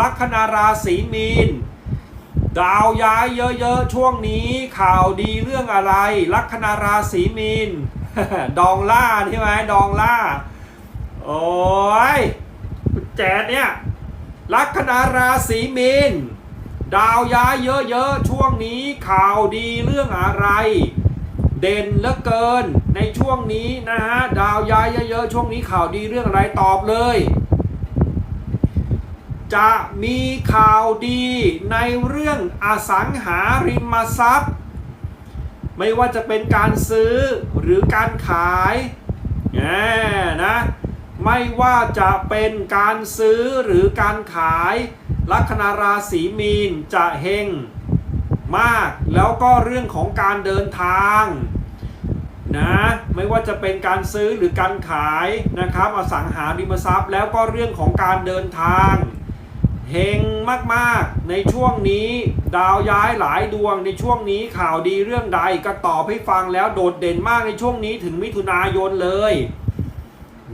ลัคนาราศีมีน ดาวย้ายเยอะๆช่วงนี้ข่าวดีเรื่องอะไร ลัคนาราศีมีน ดองล่าใช่ไหมดองล่า โอ้ยแจดเนี่ยลัคนาราศีมีน ดาวย้ายเยอะๆช่วงนี้ข่าวดีเรื่องอะไร เด่นเหลือเกินในช่วงนี้นะฮะดาวย้ายเยอะๆช่วงนี้ข่าวดีเรื่องอะไรตอบเลย จะมีข่าวดีในเรื่องอสังหาริมทรัพย์ ไม่ว่าจะเป็นการซื้อหรือการขายแหมนะไม่ว่าจะเป็นการซื้อหรือการขายลัคนาราศีมีนจะเฮงมากแล้วก็เรื่องของการเดินทางนะไม่ว่าจะเป็นการซื้อหรือการขายนะครับอสังหาริมทรัพย์ แล้วก็เรื่องของการเดินทาง เฮงมากๆ ในช่วงนี้ดาวย้ายหลายดวงในช่วงนี้ข่าวดีเรื่องใดก็ตอบให้ฟังแล้วโดดเด่นมากในช่วงนี้ถึงมิถุนายนเลย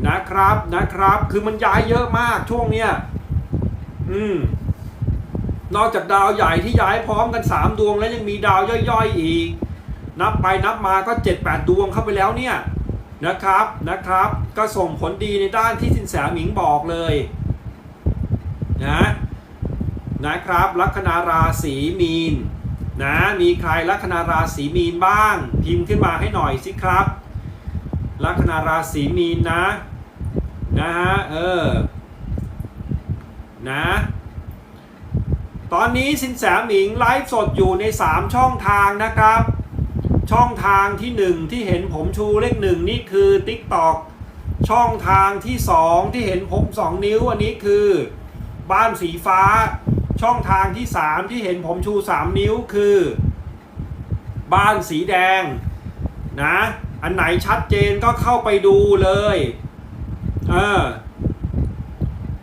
นะครับนะครับคือมันย้ายเยอะมากช่วงเนี้ยอืมนอกจากดาวใหญ่ที่ย้ายพร้อมกัน 3 ดวงแล้วยังมีดาวย่อยๆอีก นับไปนับมาก็ 7-8 ดวงเข้าไปแล้วเนี่ยนะครับนะครับ ก็ส่งผลดีในด้านที่สินแสหมิงบอกเลยนะ นะครับลัคนาราศีมีนนะมีใครลัคนาราศีมีนบ้าง พิมพ์ขึ้นมาให้หน่อยสิครับลัคนาราศีมีนนะนะฮะเออนะตอนนี้สินแสหมิงไลฟ์สดอยู่ใน 3 ช่องทางนะครับ ช่องทางที่ 1 ที่เห็นผมชูเลขหนึ่งนี่คือ TikTok ช่องทางที่ 2 ที่เห็นผม 2 นิ้วอันนี้คือ บ้านสีฟ้า ช่องทางที่ 3 ที่เห็นผมชู 3 นิ้วคือ บ้านสีแดงนะอันไหนชัดเจนก็เข้าไปดูเลยเออ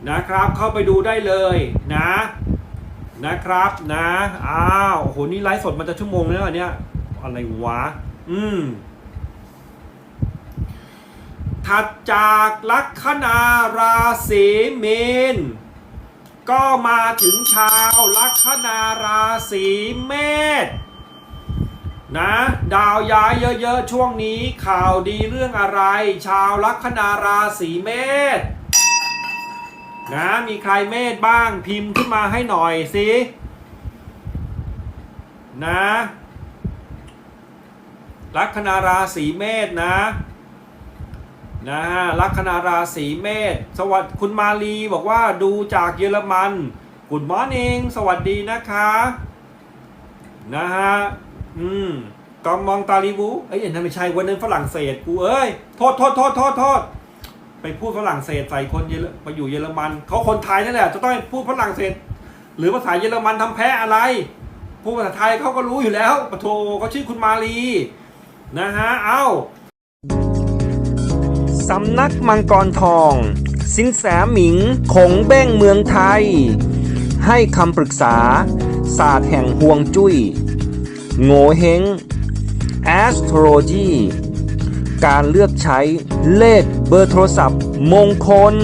นะครับเข้าไปดูได้เลยนะนะครับนะอ้าวโหนี่ไลฟ์สดมันจะชั่วโมงแล้วเหรอเนี่ยอะไรวะอืมถัดจากลัคนาราศีเมีน ก็มาถึงชาวลัคนาราศีเมษนะดาวย้ายเยอะๆช่วงนี้ข่าวดีเรื่องอะไร ชาวลัคนาราศีเมษนะมีใครเมธบ้างพิมพ์ขึ้นมาให้หน่อยสินะลัคนาราศีเมษนะ นะฮะลัคนาราศีเมษสวัสดีคุณมาลีบอกว่าดูจากเยอรมันกุดมอนิ่งสวัสดีนะคะนะฮะอืมกอมองตาลีบูเอ้ยนั่นไม่ใช่วันนั้นฝรั่งเศสกูเอ้ยโทษโทษโทษโทษโทษไปพูดฝรั่งเศสใส่คนเยอรไปอยู่เยอรมันเขาคนไทยนั่นแหละจะต้องพูดฝรั่งเศส หรือภาษาเยอรมันทำแพ้อะไรพูดภาษาไทยเขาก็รู้อยู่แล้วปะโทเขาชื่อคุณมาลีนะฮะเอ้า สำนักมังกรทอง สินแสหมิงคงเบ้งเมืองไทย ให้คำปรึกษา ศาสตร์แห่งห่วงจุย้ย โง่เฮง astrology การเลือกใช้เลขเบอร์โทรศัพท์มงคล